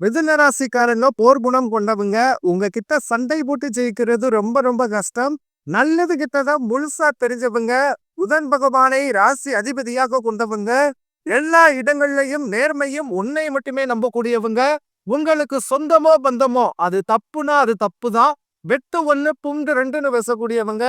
மிதுனராசிக்காரங்களோ போர் குணம் கொண்டவங்க உங்ககிட்ட சண்டை போட்டு ஜெயிக்கிறது ரொம்ப ரொம்ப கஷ்டம். நல்லது கிட்டதான் முழுசா தெரிஞ்சவங்க புதன் பகவானை ராசி அதிபதியாக கொண்டவங்க எல்லா இடங்கள்லயும் நேர்மையும் உன்னை மட்டுமே நம்பக்கூடியவங்க. உங்களுக்கு சொந்தமோ பந்தமோ அது தப்புனா அது தப்புதான். வெட்டு ஒண்ணு புண்டு ரெண்டுன்னு பேசக்கூடியவங்க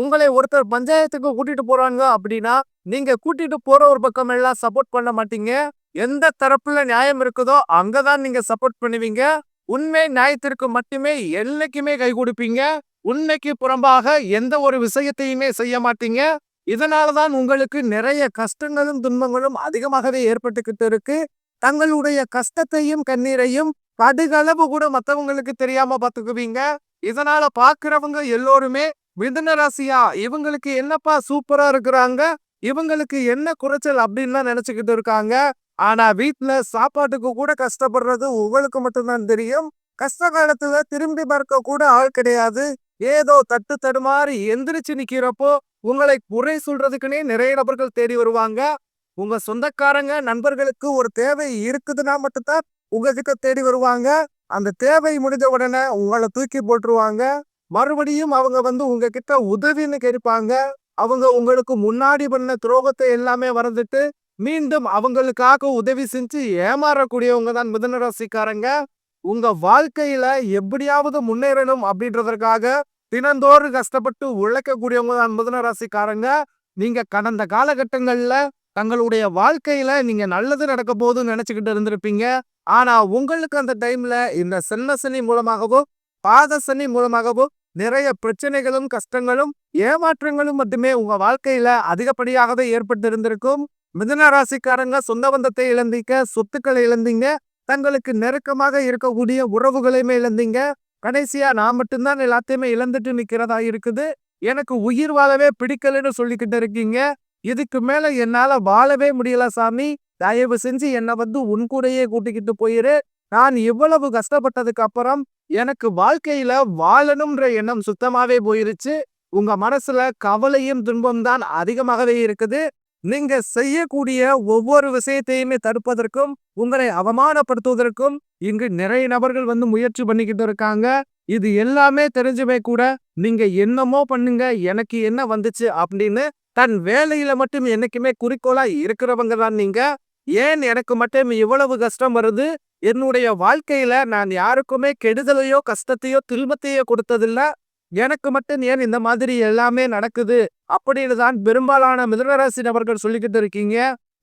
உங்களை ஒருத்தர் பஞ்சாயத்துக்கு கூட்டிட்டு போறாங்க அப்படின்னா நீங்க கூட்டிட்டு போற ஒரு பக்கம் எல்லாம் சப்போர்ட் பண்ண மாட்டீங்க. எந்த தரப்புல நியாயம் இருக்குதோ அங்கதான் நீங்க சப்போர்ட் பண்ணுவீங்க. உண்மை நியாயத்திற்கு மட்டுமே என்னைக்குமே கை கொடுப்பீங்க. உண்மைக்கு புறம்பாக எந்த ஒரு விஷயத்தையுமே செய்ய மாட்டீங்க. இதனாலதான் உங்களுக்கு நிறைய கஷ்டங்களும் துன்பங்களும் அதிகமாகவே ஏற்பட்டுக்கிட்டு இருக்கு. தங்களுடைய கஷ்டத்தையும் கண்ணீரையும் கடுகளவு கூட மத்தவங்களுக்கு தெரியாம பாத்துக்குவீங்க இதனால பாக்குறவங்க எல்லோருமே மிதுன ராசியா? இவங்களுக்கு என்னப்பா சூப்பரா இருக்கிறாங்க? இவங்களுக்கு என்ன குறைச்சல் அப்படின்னு நினைச்சுக்கிட்டு இருக்காங்க. ஆனா வீட்டுல சாப்பாட்டுக்கு கூட கஷ்டப்படுறது உங்களுக்கு மட்டும்தான் தெரியும். கஷ்ட காலத்துல திரும்பி பார்க்க கூட ஆள் கிடையாது. ஏதோ தட்டு தடுமாறி எந்திரிச்சு நிக்கிறப்போ உங்களை குறை சொல்றதுக்குன்னே நிறைய நபர்கள் தேடி வருவாங்க. உங்க சொந்தக்காரங்க நண்பர்களுக்கு ஒரு தேவை இருக்குதுன்னா மட்டும்தான் உங்ககிட்ட தேடி வருவாங்க. அந்த தேவை முடிஞ்ச உடனே உங்களை தூக்கி போட்டுருவாங்க. மறுபடியும் அவங்க வந்து உங்ககிட்ட உதவின்னு கேட்பாங்க. அவங்க உங்களுக்கு முன்னாடி பண்ண துரோகத்தை எல்லாமே வறந்துட்டு மீண்டும் அவங்களுக்காக உதவி செஞ்சு ஏமாறக்கூடியவங்க தான் மிதுன ராசிக்காரங்க உங்க வாழ்க்கையில எப்படியாவது முன்னேறணும் அப்படின்றதற்காக தினந்தோறும் கஷ்டப்பட்டு உழைக்கக்கூடியவங்க தான் மிதுன ராசிக்காரங்க நீங்க கடந்த காலகட்டங்கள்ல தங்களுடைய வாழ்க்கையில நீங்க நல்லது நடக்க போதுன்னு நினைச்சுக்கிட்டு இருந்திருப்பீங்க. ஆனா உங்களுக்கு அந்த டைம்ல இந்த சென்ன சனி மூலமாகவோ பாத சனி மூலமாகவோ நிறைய பிரச்சனைகளும் கஷ்டங்களும் ஏமாற்றங்களும் மட்டுமே உங்க வாழ்க்கையில அதிகப்படியாகவே ஏற்பட்டு இருந்திருக்கும் மிதன ராசிக்காரங்க சொந்த பந்தத்தை இழந்தீங்க சொத்துக்களை இழந்தீங்க தங்களுக்கு நெருக்கமாக இருக்கக்கூடிய உறவுகளையுமே இழந்தீங்க. கடைசியா நான் மட்டும்தான் எல்லாத்தையுமே இழந்துட்டு நிக்கிறதா இருக்குது. எனக்கு உயிர் வாழவே பிடிக்கலன்னு சொல்லிக்கிட்டு இருக்கீங்க. இதுக்கு மேல என்னால வாழவே முடியல சாமி. தயவு செஞ்சு என்னை வந்து உன் கூடயே கூட்டிக்கிட்டு போயிரு. நான் இவ்வளவு கஷ்டப்பட்டதுக்கு அப்புறம் எனக்கு வாழ்க்கையில வாழணும்ன்ற எண்ணம் சுத்தமாவே போயிருச்சு. உங்க மனசுல கவலையும் துன்பம் தான் அதிகமாகவே இருக்குது. நீங்க செய்யக்கூடிய ஒவ்வொரு விஷயத்தையுமே தடுப்பதற்கும் உங்களை அவமானப்படுத்துவதற்கும் இங்கு நிறைய நபர்கள் வந்து முயற்சி பண்ணிக்கிட்டு இருக்காங்க. இது எல்லாமே தெரிஞ்சுமே கூட நீங்க என்னமோ பண்ணுங்க எனக்கு என்ன வந்துச்சு அப்படின்னு தன் வேலையில மட்டும் என்னைக்குமே குறிக்கோளா இருக்கிறவங்க தான் நீங்க. ஏன் எனக்கு மட்டும் இவ்வளவு கஷ்டம் வருது? என்னுடைய வாழ்க்கையில நான் யாருக்குமே கெடுதலையோ கஷ்டத்தையோ துன்பத்தையோ கொடுத்ததில்ல. எனக்கு மட்டும் ஏன் இந்த மாதிரி எல்லாமே நடக்குது? அப்படின்னு தான் பெரும்பாலான மிதனராசி நபர்கள் சொல்லிக்கிட்டு இருக்கீங்க.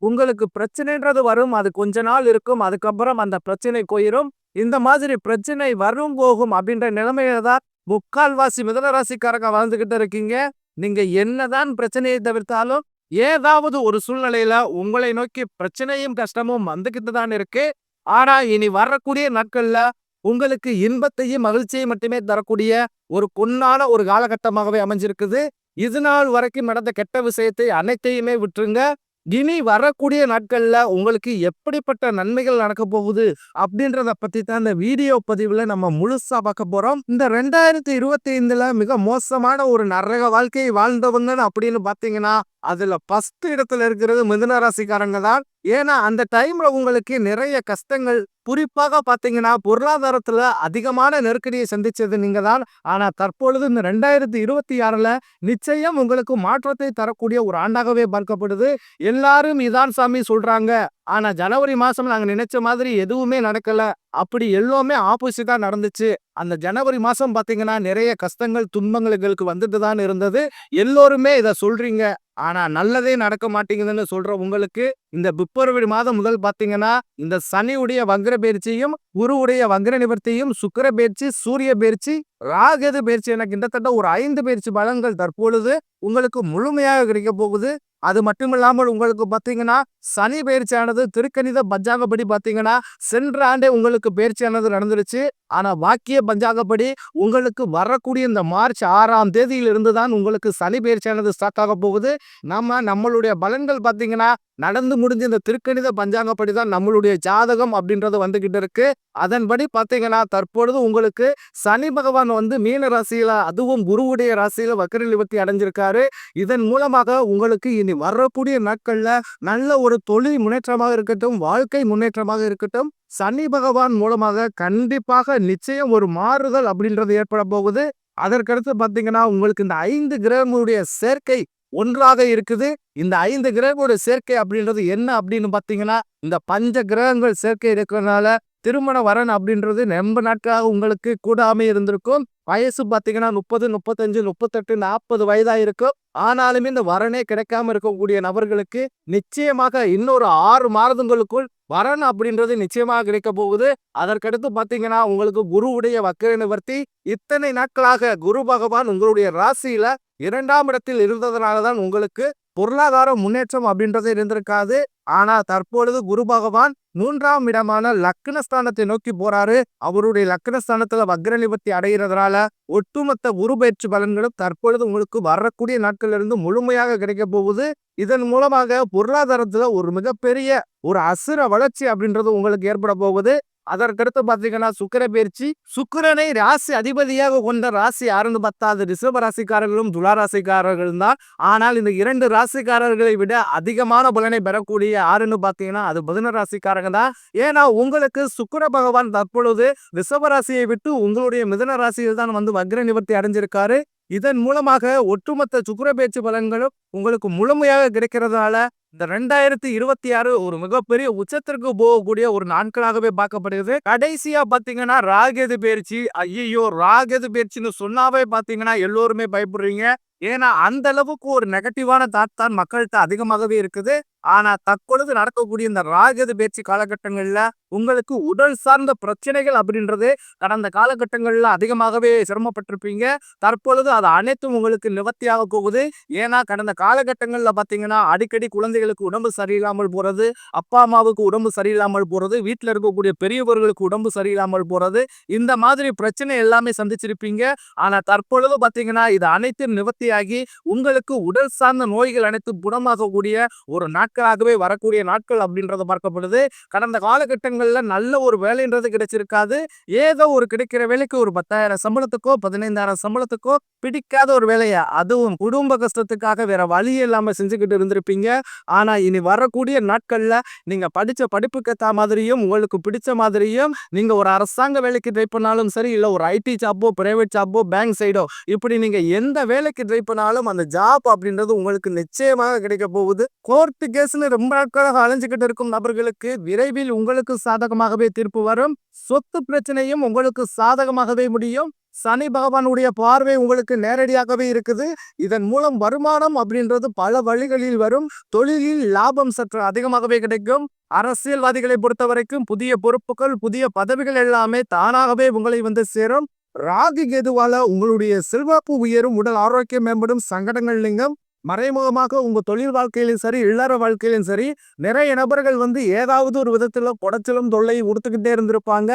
உங்களுக்கு பிரச்சனைன்றது வரும் அது கொஞ்ச நாள் இருக்கும் அதுக்கப்புறம் அந்த பிரச்சனை போயிரும். இந்த மாதிரி பிரச்சனை வரும் போகும் அப்படின்ற நிலைமையில தான் முக்கால்வாசி மிதனராசிக்காரங்க வாழ்ந்துகிட்டு இருக்கீங்க. நீங்க என்னதான் பிரச்சனையை தவிர்த்தாலும் ஏதாவது ஒரு சூழ்நிலையில உங்களை நோக்கி பிரச்சனையும் கஷ்டமும் வந்துகிட்டு தான் இருக்கு. ஆனா இனி வரக்கூடிய நாட்கள்ல உங்களுக்கு இன்பத்தையும் மகிழ்ச்சியை மட்டுமே தரக்கூடிய ஒரு பொன்னான ஒரு காலகட்டமாகவே அமைஞ்சிருக்குது. இது நாள் வரைக்கும் நடந்த கெட்ட விஷயத்தை அனைத்தையுமே விட்டுருங்க. இனி வரக்கூடிய நாட்கள்ல உங்களுக்கு எப்படிப்பட்ட நன்மைகள் நடக்க போகுது அப்படின்றத பத்தி தான் இந்த வீடியோ பதிவுல நம்ம முழுசா பார்க்க போறோம். இந்த ரெண்டாயிரத்தி இருபத்தி ஐந்துல மிக மோசமான ஒரு நரக வாழ்க்கையை வாழ்ந்தவங்க அப்படின்னு பாத்தீங்கன்னா அதுல ஃபஸ்ட் இடத்துல இருக்கிறது மிதுன ராசிக்காரங்க தான். ஏன்னா அந்த டைமில் உங்களுக்கு நிறைய கஷ்டங்கள். குறிப்பாக பார்த்தீங்கன்னா பொருளாதாரத்தில் அதிகமான நெருக்கடியை சந்தித்தது நீங்கள் தான். ஆனால் தற்பொழுது இந்த ரெண்டாயிரத்தி இருபத்தி ஆறில் நிச்சயம் உங்களுக்கு மாற்றத்தை தரக்கூடிய ஒரு ஆண்டாகவே பார்க்கப்படுது. எல்லாரும் இதான் சாமி சொல்கிறாங்க ஆனால் ஜனவரி மாதம் நாங்கள் நினைச்ச மாதிரி எதுவுமே நடக்கல. அப்படி எல்லாமே ஆப்போசிட்டாக நடந்துச்சு. அந்த ஜனவரி மாதம் பார்த்தீங்கன்னா நிறைய கஷ்டங்கள் துன்பங்கள் எங்களுக்கு வந்துட்டு தான் இருந்தது. எல்லோருமே இதை சொல்கிறீங்க ஆனா நல்லதே நடக்க மாட்டேங்குதுன்னு சொல்ற உங்களுக்கு இந்த பிப்ரவரி மாதம் முதல் பாத்தீங்கன்னா இந்த சனியுடைய வங்கிர பயிற்சியும் குருவுடைய வங்கிர நிவர்த்தியும் சுக்கர பயிற்சி சூரிய பயிற்சி ராகது பயிற்சி என கிட்டத்தட்ட ஒரு ஐந்து பயிற்சி பலன்கள் தற்பொழுது உங்களுக்கு முழுமையாக கிடைக்க போகுது. அது மட்டும் இல்லாமல் உங்களுக்கு பார்த்தீங்கன்னா சனி பயிற்சியானது திருக்கணித பஞ்சாங்கப்படி பார்த்தீங்கன்னா சென்ற ஆண்டே உங்களுக்கு பயிற்சியானது நடந்துருச்சு. ஆனால் வாக்கிய பஞ்சாங்கப்படி உங்களுக்கு வரக்கூடிய இந்த மார்ச் ஆறாம் தேதியிலிருந்து தான் உங்களுக்கு சனி பயிற்சியானது ஸ்டார்ட் ஆக போகுது. நம்ம நம்மளுடைய பலன்கள் பார்த்தீங்கன்னா நடந்து முடிஞ்ச இந்த திருக்கணித பஞ்சாங்கப்படி தான் நம்மளுடைய ஜாதகம் அப்படின்றது வந்துகிட்டு இருக்கு. அதன்படி பார்த்தீங்கன்னா தற்பொழுது உங்களுக்கு சனி பகவான் வந்து மீன ராசியில அதுவும் குருவுடைய ராசியில வக்கர நிவர்த்தி அடைஞ்சிருக்காரு. இதன் மூலமாக உங்களுக்கு இனி வரக்கூடிய நாட்கள்ல நல்ல ஒரு தொழில் முன்னேற்றமாக இருக்கட்டும் வாழ்க்கை முன்னேற்றமாக இருக்கட்டும் சனி பகவான் மூலமாக கண்டிப்பாக நிச்சயம் ஒரு மாறுதல் அப்படின்றது ஏற்பட போகுது. அதற்கடுத்து பாத்தீங்கன்னா உங்களுக்கு இந்த ஐந்து கிரகங்களுடைய சேர்க்கை ஒன்றாக இருக்குது. இந்த ஐந்து கிரகங்களோட சேர்க்கை அப்படின்றது என்ன அப்படின்னு பாத்தீங்கன்னா இந்த பஞ்ச கிரகங்கள் சேர்க்கை இருக்கிறதுனால திருமண வரன் அப்படின்றது ரொம்ப நாட்களாக உங்களுக்கு கூடாம இருந்திருக்கும். வயசு பாத்தீங்கன்னா முப்பது முப்பத்தஞ்சு முப்பத்தெட்டு நாற்பது வயதா இருக்கும் ஆனாலுமே இந்த வரனே கிடைக்காம இருக்கக்கூடிய நபர்களுக்கு நிச்சயமாக இன்னொரு ஆறு மாதங்களுக்குள் வரன் அப்படின்றது நிச்சயமாக கிடைக்க போகுது. அதற்கடுத்து பாத்தீங்கன்னா உங்களுக்கு குருவுடைய வக்கர நிவர்த்தி. இத்தனை நாட்களாக குரு பகவான் உங்களுடைய ராசியில இரண்டாம் இடத்தில் இருந்ததுனாலதான் உங்களுக்கு பொருளாதார முன்னேற்றம் அப்படின்றது இருந்திருக்காது. ஆனா தற்பொழுது குரு பகவான் மூன்றாம் இடமான லக்னஸ்தானத்தை நோக்கி போறாரு. அவருடைய லக்னஸ்தானத்துல வக்ர நிவர்த்தி அடைகிறதுனால ஒட்டுமொத்த குரு பயிற்சி பலன்களும் தற்பொழுது உங்களுக்கு வரக்கூடிய நாட்கள்ல இருந்து முழுமையாக கிடைக்க போகுது. இதன் மூலமாக பொருளாதாரத்துல ஒரு மிகப்பெரிய ஒரு அசுர வளர்ச்சி அப்படின்றது உங்களுக்கு ஏற்பட போகுது. அதற்கடுத்து பார்த்தீங்கன்னா சுக்கிர பயிற்சி. சுக்கிரனை ராசி அதிபதியாக கொண்ட ராசி யாருன்னு பத்தாவது ரிஷப ராசிக்காரர்களும் துலா ராசிக்காரர்களும் தான். ஆனால் இந்த இரண்டு ராசிக்காரர்களை விட அதிகமான பலனை பெறக்கூடிய யாருன்னு பார்த்தீங்கன்னா அது புதன ராசிக்காரங்க தான். ஏன்னா உங்களுக்கு சுக்கிர பகவான் தற்பொழுது ரிஷப ராசியை விட்டு உங்களுடைய மிதன ராசியில் தான் வந்து வக்ர நிவர்த்தி அடைஞ்சிருக்காரு. இதன் மூலமாக ஒட்டுமொத்த சுக்கர பேச்சு பலன்களும் உங்களுக்கு முழுமையாக கிடைக்கிறதுனால இந்த ரெண்டாயிரத்தி இருபத்தி ஆறு ஒரு மிகப்பெரிய உச்சத்திற்கு போகக்கூடிய ஒரு நாட்களாகவே பார்க்கப்படுகிறது. கடைசியா பாத்தீங்கன்னா ராகேது பயிற்சி. ஐயோ ராகேது பயிற்சின்னு சொன்னாவே பாத்தீங்கன்னா எல்லோருமே பயப்படுறீங்க. ஏன்னா அந்த அளவுக்கு ஒரு நெகட்டிவான தாட் தான் மக்கள்கிட்ட அதிகமாகவே இருக்குது. ஆனா தற்பொழுது நடக்கக்கூடிய இந்த ராகது பேச்சு காலகட்டங்கள்ல உங்களுக்கு உடல் சார்ந்த பிரச்சனைகள் அப்படின்றது கடந்த காலகட்டங்கள்ல அதிகமாகவே சிரமப்பட்டிருப்பீங்க. தற்பொழுது அது அனைத்தும் உங்களுக்கு நிவர்த்தியாக போகுது. ஏன்னா கடந்த காலகட்டங்கள்ல பாத்தீங்கன்னா அடிக்கடி குழந்தைகளுக்கு உடம்பு சரியில்லாமல் போறது அப்பா அம்மாவுக்கு உடம்பு சரியில்லாமல் போறது வீட்டில் இருக்கக்கூடிய பெரியவர்களுக்கு உடம்பு சரியில்லாமல் போறது இந்த மாதிரி பிரச்சனை எல்லாமே சந்திச்சிருப்பீங்க. ஆனால் தற்பொழுது பார்த்தீங்கன்னா இது அனைத்தும் நிவர்த்தியாகி உங்களுக்கு உடல் சார்ந்த நோய்கள் அனைத்தும் குணமாகக்கூடிய ஒரு நாட்களாகவே வரக்கூடிய நாட்கள் அப்படின்றத பார்க்கப்படுது. கடந்த காலகட்டங்களில் நல்ல ஒரு வேலைன்றது கிடைச்சிருக்காது. ஏதோ ஒரு கிடைக்கிற வேலைக்கு ஒரு பத்தாயிரம் சம்பளத்துக்கோ பதினைந்தாயிரம் சம்பளத்துக்கோ பிடிக்காத ஒரு வேலையா அதுவும் குடும்ப கஷ்டத்துக்காக வேற வழி இல்லாமல் செஞ்சுக்கிட்டு இருந்திருப்பீங்க. ஆனால் இனி வரக்கூடிய நாட்களில் நீங்கள் படித்த படிப்புக்கு ஏத்த மாதிரியும் உங்களுக்கு பிடிச்ச மாதிரியும் நீங்கள் ஒரு அரசாங்க வேலைக்கு ட்ரை பண்ணாலும் சரி இல்லை ஒரு ஐடி ஜாப்போ பிரைவேட் ஜாப்போ பேங்க் சைடோ இப்படி நீங்கள் எந்த வேலைக்கு ட்ரை பண்ணாலும் அந்த ஜாப் அப்படின்றது உங்களுக்கு நிச்சயமாக கிடைக்க போகுது. கோர்ட்டு கேஸ்னு ரொம்ப நாட்களாக அலைஞ்சிக்கிட்டு இருக்கும் நபர்களுக்கு விரைவில் உங்களுக்கு சாதகமாகவே தீர்ப்பு வரும். சொத்து பிரச்சனையும் உங்களுக்கு சாதகமாகவே முடியும். சனி பகவானுடைய பார்வை உங்களுக்கு நேரடியாகவே இருக்குது. இதன் மூலம் வருமானம் அப்படின்றது பல வழிகளில் வரும். தொழிலில் லாபம் சற்று அதிகமாகவே கிடைக்கும். அரசியல்வாதிகளை பொறுத்த வரைக்கும் புதிய பொறுப்புகள் புதிய பதவிகள் எல்லாமே தானாகவே உங்களை வந்து சேரும். ராகி கேதுவால உங்களுடைய செல்வாக்கு உயரும். உடல் ஆரோக்கியம் மேம்படும். சங்கடங்கள் நீங்கும். மறைமுகமாக உங்கள் தொழில் வாழ்க்கையிலும் சரி இல்லற வாழ்க்கையிலும் சரி நிறைய நபர்கள் வந்து ஏதாவது ஒரு விதத்தில் குடைச்சலும் தொல்லை உடுத்துக்கிட்டே இருந்திருப்பாங்க.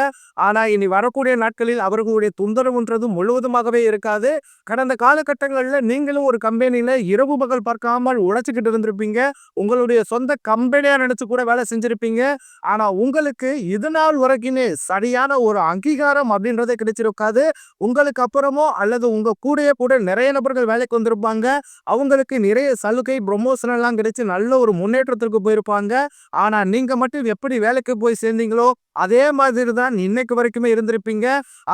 ஆனால் இனி வரக்கூடிய நாட்களில் அவர்களுடைய தொந்தரவுன்றது முழுவதுமாகவே இருக்காது. கடந்த காலகட்டங்களில் நீங்களும் ஒரு கம்பெனியில் இரவு பகல் பார்க்காமல் உழைச்சிக்கிட்டு இருந்திருப்பீங்க. உங்களுடைய சொந்த கம்பெனியாக நினச்சி கூட வேலை செஞ்சிருப்பீங்க. ஆனால் உங்களுக்கு இது நாள் வரைக்குமே சரியான ஒரு அங்கீகாரம் அப்படின்றதே கிடைச்சிருக்காது. உங்களுக்கு அப்புறமோ அல்லது உங்கள் கூடயே கூட நிறைய நபர்கள் வேலைக்கு வந்திருப்பாங்க. அவங்களுக்கு நிறைய சலுகை ப்ரொமோஷன் எல்லாம் கிடைச்சு நல்ல ஒரு முன்னேற்றத்திற்கு போயிருப்பாங்க. ஆனா நீங்க மட்டும் எப்படி வேலைக்கு போய் சேர்ந்தீங்களோ அதே மாதிரி தான் இன்னைக்கு வரைக்குமே இருந்திருப்பீங்க.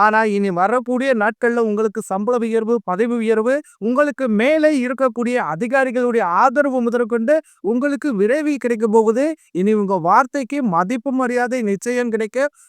ஆனா இனி வரக்கூடிய நாட்கள்ல உங்களுக்கு சம்பள உயர்வு பதவி உயர்வு உங்களுக்கு மேலே இருக்கக்கூடிய அதிகாரிகளுடைய ஆதரவு முதற்கொண்டு உங்களுக்கு விரைவில் கிடைக்க போகுது. இனி உங்க வார்த்தைக்கு மதிப்பு மரியாதை நிச்சயம் கிடைக்க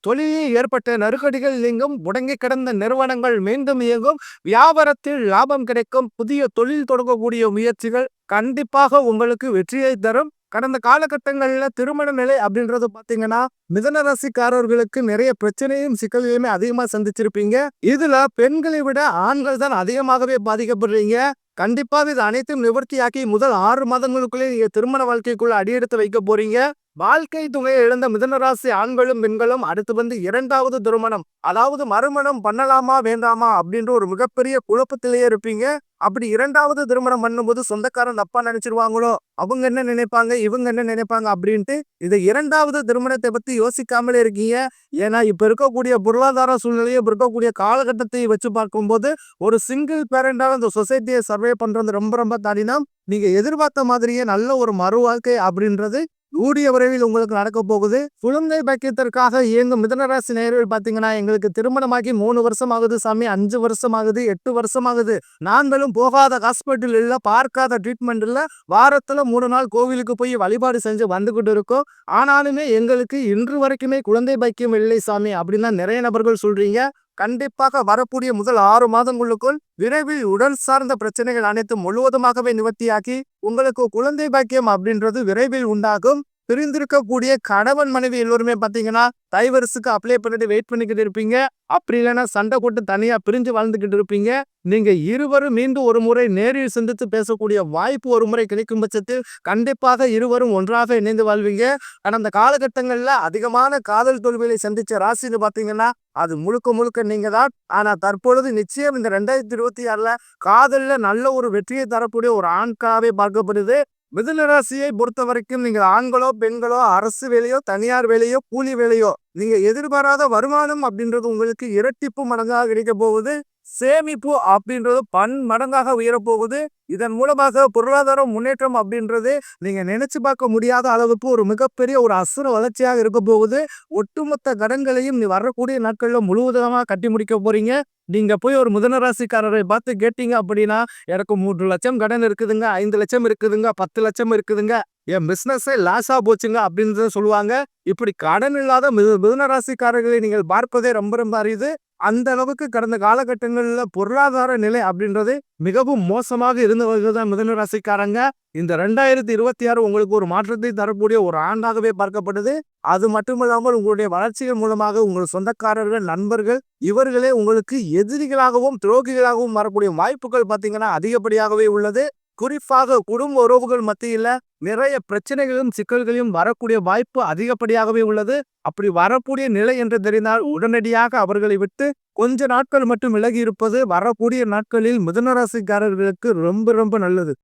தொழிலில் ஏற்பட்ட நெருக்கடிகள் நீங்கும் முடங்கி கிடந்த நிறுவனங்கள் மீண்டும் இயங்கும் வியாபாரத்தில் லாபம் கிடைக்கும் புதிய தொழில் தொடங்கக்கூடிய முயற்சிகள் கண்டிப்பாக உங்களுக்கு வெற்றியை தரும். கடந்த காலகட்டங்களில் திருமண நிலை அப்படின்றது பார்த்தீங்கன்னா மிதனராசிக்காரர்களுக்கு நிறைய பிரச்சனையும் சிக்கல்களையுமே அதிகமா சந்திச்சிருப்பீங்க. இதுல பெண்களை விட ஆண்கள் தான் அதிகமாகவே பாதிக்கப்படுறீங்க. கண்டிப்பாக இது அனைத்தும் நிவர்த்தியாக்கி முதல் ஆறு மாதங்களுக்குள்ளே நீங்க திருமண வாழ்க்கைக்குள்ள அடியெடுத்து வைக்க போறீங்க. வாழ்க்கை துணையை இழந்த மிதனராசி ஆண்களும் பெண்களும் அடுத்து வந்து இரண்டாவது திருமணம் அதாவது மறுமணம் பண்ணலாமா வேண்டாமா அப்படின்ற ஒரு மிகப்பெரிய குழப்பத்திலேயே இருப்பீங்க. அப்படி இரண்டாவது திருமணம் பண்ணும்போது சொந்தக்காரன் தப்பா நினைச்சிருவாங்களோ? அவங்க என்ன நினைப்பாங்க? இவங்க என்ன நினைப்பாங்க? அப்படின்ட்டு இதை இரண்டாவது திருமணத்தை பத்தி யோசிக்காமலே இருக்கீங்க. ஏன்னா இப்போ இருக்கக்கூடிய பொருளாதார சூழ்நிலையை இப்போ இருக்கக்கூடிய காலகட்டத்தை வச்சு பார்க்கும்போது ஒரு சிங்கிள் பேரண்டாக இந்த சொசைட்டியை சர்வே பண்ணுறது ரொம்ப ரொம்ப கடினம். நீங்கள் எதிர்பார்த்த மாதிரியே நல்ல ஒரு மறு வாழ்க்கை அப்படின்றது கூடிய விரைவில் உங்களுக்கு நடக்க போகுது. குழந்தை பாக்கியத்திற்காக இயங்கும் மிதனராசி நேரில் பாத்தீங்கன்னா எங்களுக்கு திருமணமாகி மூணு வருஷம் ஆகுது சாமி அஞ்சு வருஷம் ஆகுது எட்டு வருஷம் ஆகுது நாங்களும் போகாத ஹாஸ்பிட்டல் இல்ல பார்க்காத ட்ரீட்மெண்ட் இல்ல வாரத்துல மூணு நாள் கோவிலுக்கு போய் வழிபாடு செஞ்சு வந்துகிட்டு இருக்கோம். ஆனாலுமே எங்களுக்கு இன்று வரைக்குமே குழந்தை பாக்கியம் இல்லை சாமி அப்படின்னு நிறைய நபர்கள் சொல்றீங்க. கண்டிப்பாக வரக்கூடிய முதல் ஆறு மாதங்களுக்குள் விரைவில் உடல் சார்ந்த பிரச்சனைகள் அனைத்தும் முழுவதுமாகவே நிவர்த்தியாக்கி உங்களுக்கு குழந்தை பாக்கியம் அப்படின்றது விரைவில் உண்டாகும். பிரிந்திருக்கக்கூடிய கணவன் மனைவி எல்லோருமே பார்த்தீங்கன்னா டைவர்ஸுக்கு அப்ளை பண்ணிட்டு வெயிட் பண்ணிக்கிட்டு இருப்பீங்க. அப்படி இல்லைன்னா சண்டை போட்டு தனியா பிரிஞ்சு வாழ்ந்துகிட்டு இருப்பீங்க. நீங்க இருவரும் மீண்டும் ஒரு முறை நேரில் சந்தித்து பேசக்கூடிய வாய்ப்பு ஒரு முறை கிடைக்கும் பட்சத்தில் கண்டிப்பாக இருவரும் ஒன்றாக இணைந்து வாழ்வீங்க. கடந்த காலகட்டங்கள்ல அதிகமான காதல் தோல்விகளை சந்திச்ச ராசின்னு பாத்தீங்கன்னா அது முழுக்க முழுக்க நீங்க தான் ஆனா தற்பொழுது நிச்சயம் இந்த ரெண்டாயிரத்தி இருபத்தி ஆறுல காதல்ல நல்ல ஒரு வெற்றியை தரக்கூடிய ஒரு ஆண்காவே பார்க்கப்படுது. மிதுன ராசியை பொறுத்த வரைக்கும் நீங்கள் ஆண்களோ பெண்களோ அரசு வேலையோ தனியார் வேலையோ கூலி வேலையோ நீங்க எதிர்பாராத வருமானம் அப்படின்றது உங்களுக்கு இரட்டிப்பு மடங்காக கிடைக்க போகுது. சேமிப்பு அப்படின்றது பன் மடங்காக உயரப்போகுது. இதன் மூலமாக பொருளாதார முன்னேற்றம் அப்படின்றது நீங்கள் நினைச்சு பார்க்க முடியாத அளவுக்கு ஒரு மிகப்பெரிய ஒரு அசுர வளர்ச்சியாக இருக்க போகுது. ஒட்டுமொத்த கடன்களையும் நீ வரக்கூடிய நாட்களில் முழுவதமாக கட்டி முடிக்க போறீங்க. நீங்க போய் ஒரு முதனராசிக்காரரை பார்த்து கேட்டீங்க அப்படின்னா எனக்கு மூன்று லட்சம் கடன் இருக்குதுங்க ஐந்து லட்சம் இருக்குதுங்க பத்து லட்சம் இருக்குதுங்க. என் பிஸ்னஸே லாஸாக போச்சுங்க அப்படின்னு சொல்லுவாங்க. இப்படி கடன் இல்லாத மிது மிதனராசிக்காரர்களை நீங்கள் பார்ப்பதே ரொம்ப ரொம்ப அரியுது அந்த அளவுக்கு கடந்த காலகட்டங்களில் பொருளாதார நிலை அப்படின்றது மிகவும் மோசமாக இருந்து தான் மிதுன ராசிக்காரங்க. இந்த ரெண்டாயிரத்தி இருபத்தி ஆறு உங்களுக்கு ஒரு மாற்றத்தை தரக்கூடிய ஒரு ஆண்டாகவே பார்க்கப்படுது அது மட்டுமில்லாமல் உங்களுடைய வளர்ச்சிகள் மூலமாக உங்கள் சொந்தக்காரர்கள் நண்பர்கள் இவர்களே உங்களுக்கு எதிரிகளாகவும் துரோகிகளாகவும் வரக்கூடிய வாய்ப்புகள் பார்த்தீங்கன்னா அதிகப்படியாகவே உள்ளது. குறிப்பாக குடும்ப உறவுகள் மத்தியில நிறைய பிரச்சனைகளும் சிக்கல்களையும் வரக்கூடிய வாய்ப்பு அதிகப்படியாகவே உள்ளது. அப்படி வரக்கூடிய நிலை என்று தெரிந்தால் உடனடியாக அவர்களை விட்டு கொஞ்ச நாட்கள் மட்டும் விலகி இருப்பது வரக்கூடிய நாட்களில் மிதனராசிக்காரர்களுக்கு ரொம்ப ரொம்ப நல்லது.